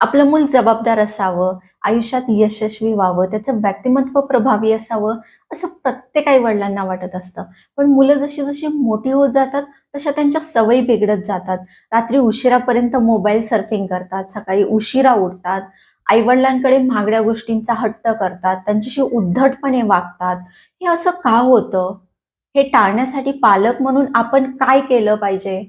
आपलं मूल जबाबदार असावं आयुष्यात यशस्वी व्हावं त्याचं व्यक्तिमत्व प्रभावी असावं असं प्रत्येक आई वडिलांना वाटत असतं. पण मुलं जशी जशी मोठी होत जातात तशा त्यांच्या सवयी बिघडत जातात. रात्री उशिरापर्यंत मोबाईल सर्फिंग करतात सकाळी उशिरा उठतात आईवडिलांकडे महागड्या गोष्टींचा हट्ट करतात त्यांच्याशी उद्धटपणे वागतात. हे असं का होतं? हे टाळण्यासाठी पालक म्हणून आपण काय केलं पाहिजे?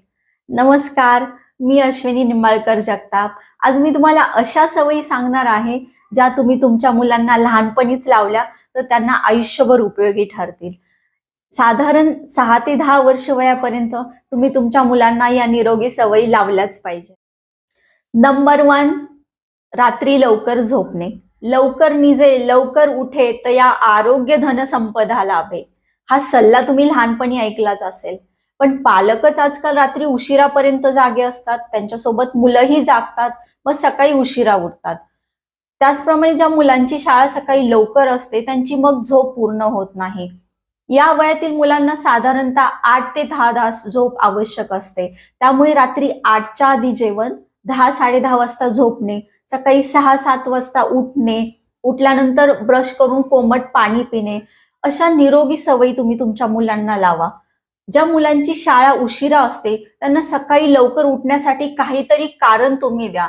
नमस्कार! मी अश्विनी निंबाळकर जगताप. आज मी तुम्हाला अशा सवयी सांगणार आहे ज्या तुम्ही तुमच्या मुलांना लहानपणीच लावल्या तर त्यांना आयुष्यभर उपयोगी ठरतील. साधारण सहा ते दहा वर्ष वयापर्यंत तुम्ही तुमच्या मुलांना या निरोगी सवयी लावल्याच पाहिजे. नंबर वन रात्री लवकर झोपणे. लवकर निजे लवकर उठे तर या आरोग्य धनसंपदा लाभे. हा सल्ला तुम्ही लहानपणी ऐकलाच असेल. पण पालकच आजकाल रात्री उशिरापर्यंत जागे असतात त्यांच्यासोबत मुलंही जागतात मग सकाळी उशिरा उठतात. त्याचप्रमाणे ज्या मुलांची शाळा सकाळी लवकर असते त्यांची मग झोप पूर्ण होत नाही. या वयातील मुलांना साधारणतः आठ ते दहा तास झोप आवश्यक असते. त्यामुळे रात्री आठच्या आधी जेवण दहा साडे दहा वाजता झोपणे सकाळी सहा सात वाजता उठणे उठल्यानंतर ब्रश करून कोमट पाणी पिणे अशा निरोगी सवयी तुम्ही तुमच्या मुलांना लावा. ज्या मुलांची शाळा उशिरा असते त्यांना सकाळी लवकर उठण्यासाठी काहीतरी कारण तुम्ही द्या.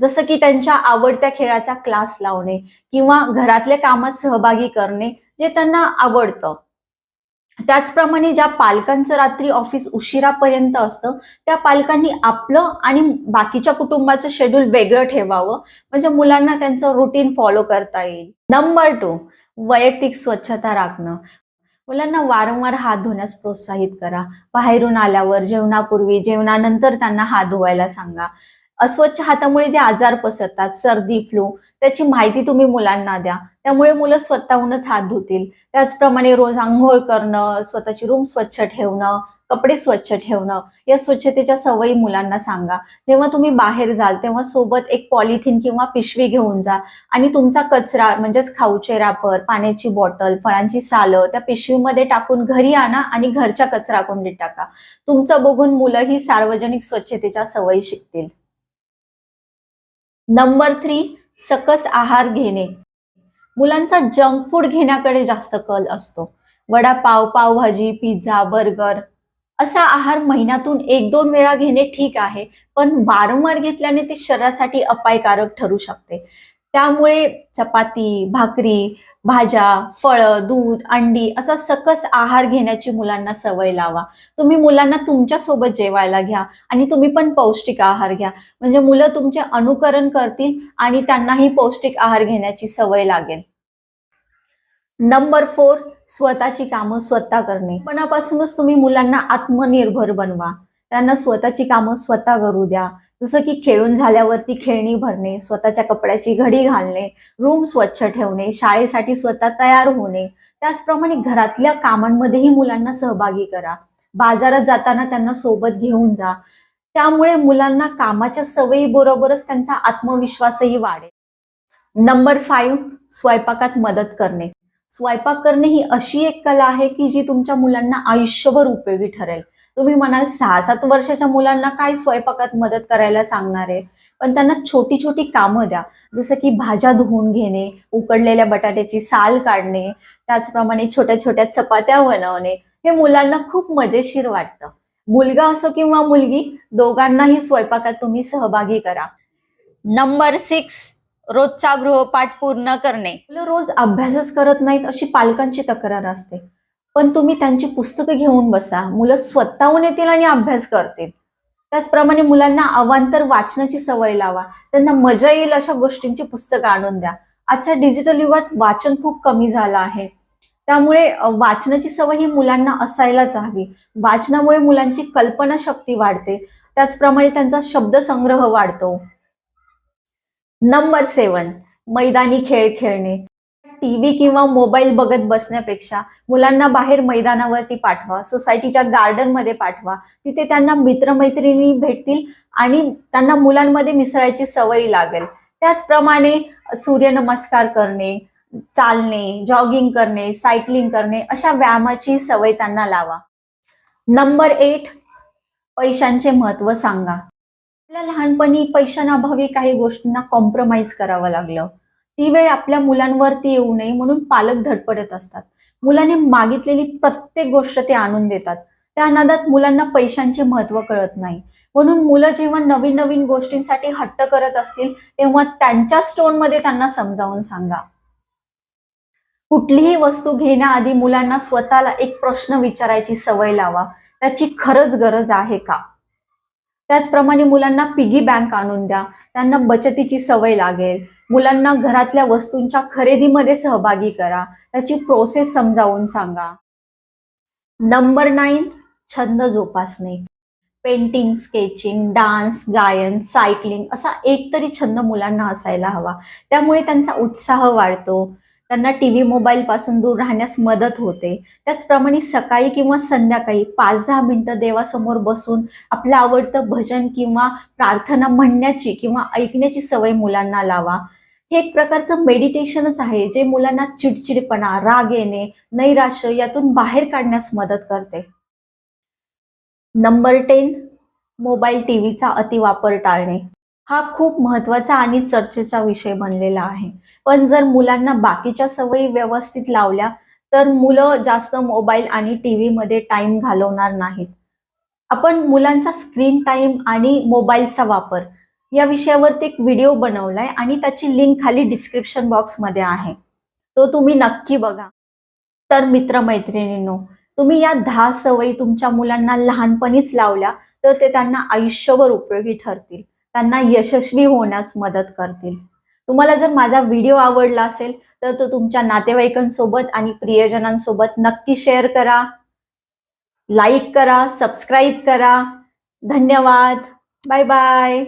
जसं की त्यांच्या आवडत्या खेळाचा क्लास लावणे किंवा घरातल्या कामात सहभागी करणे जे त्यांना आवडतं. त्याचप्रमाणे ज्या पालकांचं रात्री ऑफिस उशिरापर्यंत असतं त्या पालकांनी आपलं आणि बाकीच्या कुटुंबाचं शेड्यूल वेगळं ठेवावं. म्हणजे मुलांना त्यांचं रुटीन फॉलो करता येईल. नंबर टू वैयक्तिक स्वच्छता राखणं. मुलांना वारंवार हात धुण्यास प्रोत्साहित करा. बाहेरून आल्यावर जेवणापूर्वी जेवणानंतर त्यांना हात धुवायला सांगा. अस्वच्छ हातामुळे जे आजार पसरतात सर्दी फ्लू त्याची माहिती तुम्ही मुलांना द्या. त्यामुळे मुलं स्वतःहूनच हात धुतील. त्याचप्रमाणे रोज आंघोळ करणं स्वतःची रूम स्वच्छ ठेवणं कपडे स्वच्छ ठेवणं या स्वच्छतेच्या सवयी मुलांना सांगा. जेव्हा तुम्ही बाहेर जाल तेव्हा सोबत एक पॉलिथिन किंवा पिशवी घेऊन जा आणि तुमचा कचरा म्हणजेच खाऊचे रापर पाण्याची बॉटल फळांची सालं त्या पिशवीमध्ये टाकून घरी आणा आणि घरच्या कचरा कोंडीत टाका. तुमचं बघून मुलं ही सार्वजनिक स्वच्छतेच्या सवयी शिकतील. नंबर थ्री सकस आहार घेणे. मुलांचा जंक फूड घेण्याकडे जास्त कल असतो. वडापाव पावभाजी पिझ्झा बर्गर असा आहार महिन्यातून एक दोन वेळा घेणे ठीक आहे पण वारंवार घेतल्याने ते शरीरासाठी अपायकारक ठरू शकते. त्यामुळे चपाती भाकरी भाज्या फळं दूध अंडी असा सकस आहार घेण्याची मुलांना सवय लावा. तुम्ही मुलांना तुमच्यासोबत जेवायला घ्या आणि तुम्ही पण पौष्टिक आहार घ्या. म्हणजे मुलं तुमचे अनुकरण करतील आणि त्यांनाही पौष्टिक आहार घेण्याची सवय लागेल. नंबर फोर स्वतःची कामं स्वतः करणे. मनापासूनच तुम्ही मुलांना आत्मनिर्भर बनवा. त्यांना स्वतःची कामं स्वतः करू द्या. जसं की खेळून झाल्यावरती खेळणी भरणे स्वतःच्या कपड्याची घडी घालणे रूम स्वच्छ ठेवणे शाळेसाठी स्वतः तयार होणे. त्याचप्रमाणे घरातल्या कामांमध्येही मुलांना सहभागी करा. बाजारात जाताना त्यांना सोबत घेऊन जा. त्यामुळे मुलांना कामाच्या सवयी बरोबरच त्यांचा आत्मविश्वासही वाढेल. नंबर फाईव्ह स्वयंपाकात मदत करणे. स्वयंपाक करणे ही अशी एक कला आहे की जी तुमच्या मुलांना आयुष्यभर उपयोगी ठरेल. तुम्ही म्हणाल सहा सात वर्षाच्या मुलांना काय स्वयंपाकात मदत करायला सांगणार आहे? पण त्यांना छोटी छोटी कामं द्या. जसं की भाज्या धुवून घेणे उकडलेल्या बटाट्याची साल काढणे त्याचप्रमाणे छोट्या छोट्या चपात्या बनवणे हे मुलांना खूप मजेशीर वाटतं. मुलगा असो किंवा मुलगी दोघांनाही स्वयंपाकात तुम्ही सहभागी करा. नंबर सिक्स रोजचा गृहपाठ पूर्ण करणे. मुलं रोज अभ्यासच करत नाहीत अशी पालकांची तक्रार असते. पण तुम्ही त्यांची पुस्तकं घेऊन बसा. मुलं स्वतःहून येतील आणि अभ्यास करतील. त्याचप्रमाणे मुलांना अवांतर वाचनाची सवय लावा. त्यांना मजा येईल अशा गोष्टींची पुस्तकं आणून द्या. आजच्या डिजिटल युगात वाचन खूप कमी झालं आहे. त्यामुळे वाचनाची सवय ही मुलांना असायलाच हवी. वाचनामुळे मुलांची कल्पनाशक्ती वाढते. त्याचप्रमाणे त्यांचा शब्दसंग्रह वाढतो. नंबर सेवन मैदानी खेळ खेळणे. टीव्ही किंवा मोबाईल बघत बसण्यापेक्षा मुलांना बाहेर मैदानावरती पाठवा सोसायटीच्या गार्डनमध्ये पाठवा. तिथे त्यांना मित्रमैत्रिणी भेटतील आणि त्यांना मुलांमध्ये मिसळायची सवय लागेल. त्याचप्रमाणे सूर्यनमस्कार करणे चालणे जॉगिंग करणे सायकलिंग करणे अशा व्यायामाची सवय त्यांना लावा. नंबर एट पैशांचे महत्त्व सांगा. आपल्या लहानपणी पैशांअभावी काही गोष्टींना कॉम्प्रोमाइज करावं लागलं. ती वेळ आपल्या मुलांवरती येऊ नये म्हणून पालक धडपडत असतात. मुलाने मागितलेली प्रत्येक गोष्ट ते आणून देतात. त्या अनादात मुलांना पैशांचे महत्त्व कळत नाही. म्हणून मुलं जेव्हा नवीन नवीन गोष्टींसाठी हट्ट करत असतील तेव्हा त्यांच्या स्टोनमध्ये त्यांना समजावून सांगा. कुठलीही वस्तू घेण्याआधी मुलांना स्वतःला एक प्रश्न विचारायची सवय लावा. त्याची खरंच गरज आहे का? त्याचप्रमाणे मुलांना पिगी बँक आणून द्या. त्यांना बचतीची सवय लागेल. मुलांना घरातल्या वस्तूंच्या खरेदीमध्ये सहभागी करा. त्याची प्रोसेस समजावून सांगा. नंबर नाईन छंद जोपासणे. पेंटिंग स्केचिंग डान्स गायन सायकलिंग असा एक तरी छंद मुलांना असायला हवा. त्यामुळे त्यांचा उत्साह वाढतो. त्यांना टी व्ही मोबाईल पासून दूर राहण्यास मदत होते. त्याचप्रमाणे सकाळी किंवा संध्याकाळी पाच दहा मिनिटं देवासमोर बसून आपलं आवडतं भजन किंवा प्रार्थना म्हणण्याची किंवा ऐकण्याची सवय मुलांना लावा. हे एक प्रकारचं मेडिटेशनच आहे जे मुलांना चिडचिडपणा राग येणे नैराश्य यातून बाहेर काढण्यास मदत करते. नंबर टेन मोबाईल टी व्हीचा अतिवापर टाळणे. हा खूप महत्त्वाचा आणि चर्चेचा विषय बनलेला आहे. पण जर मुलांना बाकीच्या सवयी व्यवस्थित लावल्या तर मुलं जास्त मोबाईल आणि टी व्हीमध्ये टाइम घालवणार नाहीत. आपण मुलांचा स्क्रीन टाइम आणि मोबाईलचा वापर या विषयावरती एक व्हिडिओ बनवलाय आणि त्याची लिंक खाली डिस्क्रिप्शन बॉक्समध्ये आहे. तो तुम्ही नक्की बघा. तर मित्रमैत्रिणींनो तुम्ही या दहा सवयी तुमच्या मुलांना लहानपणीच लावल्या तर ते त्यांना आयुष्यभर उपयोगी ठरतील. त्यांना यशस्वी होण्यास मदत करतील. तुम्हाला जर माझा व्हिडिओ आवडला असेल तर तो तुमच्या नातेवाईकांसोबत आणि प्रियजनांसोबत नक्की शेअर करा. लाईक करा सबस्क्राईब करा. धन्यवाद. Bye bye